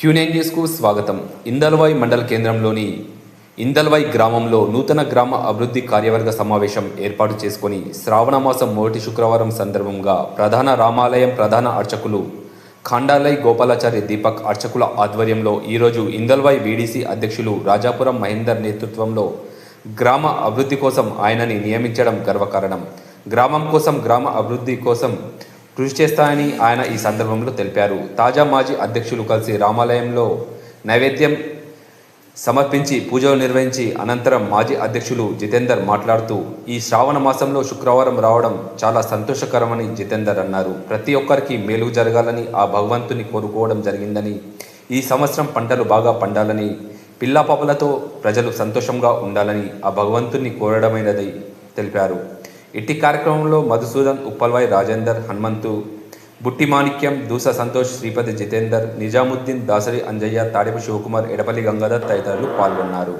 Quinine న్యూస్కు స్వాగతం. ఇందల్వాయ్ మండల కేంద్రంలోని ఇందల్వాయ్ గ్రామంలో నూతన గ్రామ అభివృద్ధి కార్యవర్గ సమావేశం ఏర్పాటు చేసుకొని శ్రావణ మాసం మొదటి శుక్రవారం సందర్భంగా ప్రధాన రామాలయం ప్రధాన అర్చకులు ఖాండాలయ్ గోపాలాచారి దీపక్ అర్చకుల ఆధ్వర్యంలో ఈరోజు ఇందల్వాయ్ వీడీసీ అధ్యక్షులు రాజాపురం మహేందర్ నేతృత్వంలో గ్రామ అభివృద్ధి కోసం ఆయనని నియమించడం గర్వకారణం. గ్రామం కోసం గ్రామ అభివృద్ధి కోసం కృషి చేస్తానని ఆయన ఈ సందర్భంలో తెలిపారు. తాజా మాజీ అధ్యక్షులు కలిసి రామాలయంలో నైవేద్యం సమర్పించి పూజలు నిర్వహించి అనంతరం మాజీ అధ్యక్షులు జితేందర్ మాట్లాడుతూ ఈ శ్రావణ మాసంలో శుక్రవారం రావడం చాలా సంతోషకరమని జితేందర్ అన్నారు. ప్రతి ఒక్కరికి మేలు జరగాలని ఆ భగవంతుని కోరుకోవడం జరిగిందని ఈ సంవత్సరం పంటలు బాగా పండాలని పిల్లాపాపలతో ప్రజలు సంతోషంగా ఉండాలని ఆ భగవంతుని కోరడమైనది తెలిపారు. ఇట్టి కార్యక్రమంలో మధుసూదన్ ఉప్పల్వాయ్ రాజేందర్ హనుమంతు బుట్టి మాణిక్యం దూస సంతోష్ శ్రీపతి జితేందర్ నిజాముద్దీన్ దాసరి అంజయ్య తాడిపు శివకుమార్ ఎడపల్లి గంగాధర్ తదితరులు పాల్గొన్నారు.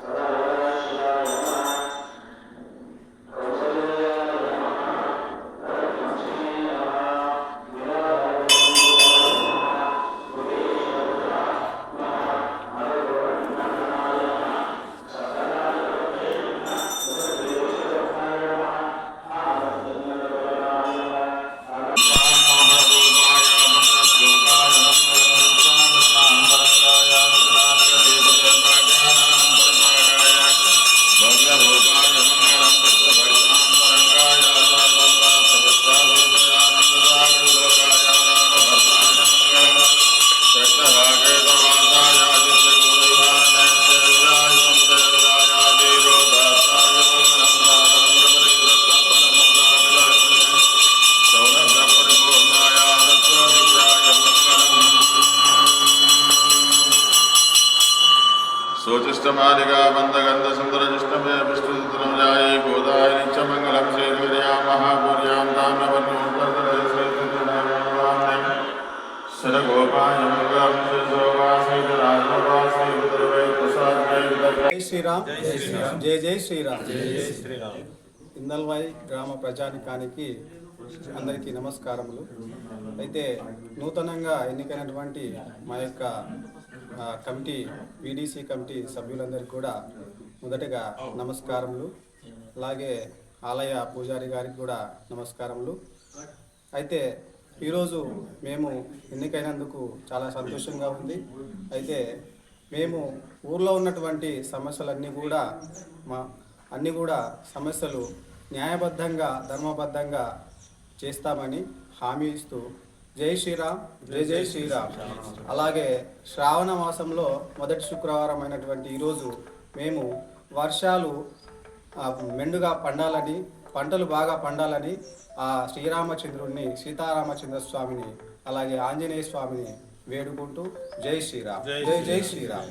శోచిష్టమాలిగా బంధగంధ జై శ్రీరామ్ జై జై శ్రీరామ్ ఇందల్వాయి గ్రామ ప్రజానికానికి అందరికీ నమస్కారములు. అయితే నూతనంగా ఎన్నికైనటువంటి మా యొక్క కమిటీ పీడీసీ కమిటీ సభ్యులందరికీ కూడా మొదటగా నమస్కారములు. అలాగే ఆలయ పూజారి గారికి కూడా నమస్కారములు. అయితే ఈరోజు మేము ఎన్నికైనందుకు చాలా సంతోషంగా ఉంది. అయితే మేము ఊర్లో ఉన్నటువంటి సమస్యలన్నీ కూడా మా అన్నీ కూడా సమస్యలు న్యాయబద్ధంగా ధర్మబద్ధంగా చేస్తామని హామీ ఇస్తూ జై శ్రీరామ్ జై జై శ్రీరామ్. అలాగే శ్రావణ మాసంలో మొదటి శుక్రవారం అయినటువంటి ఈరోజు మేము వర్షాలు మెండుగా పండాలని పంటలు బాగా పండాలని ఆ శ్రీరామచంద్రుడిని సీతారామచంద్ర స్వామిని అలాగే ఆంజనేయ స్వామిని వేడుకుంటూ జై శ్రీరామ్. జై జై శ్రీరామ్.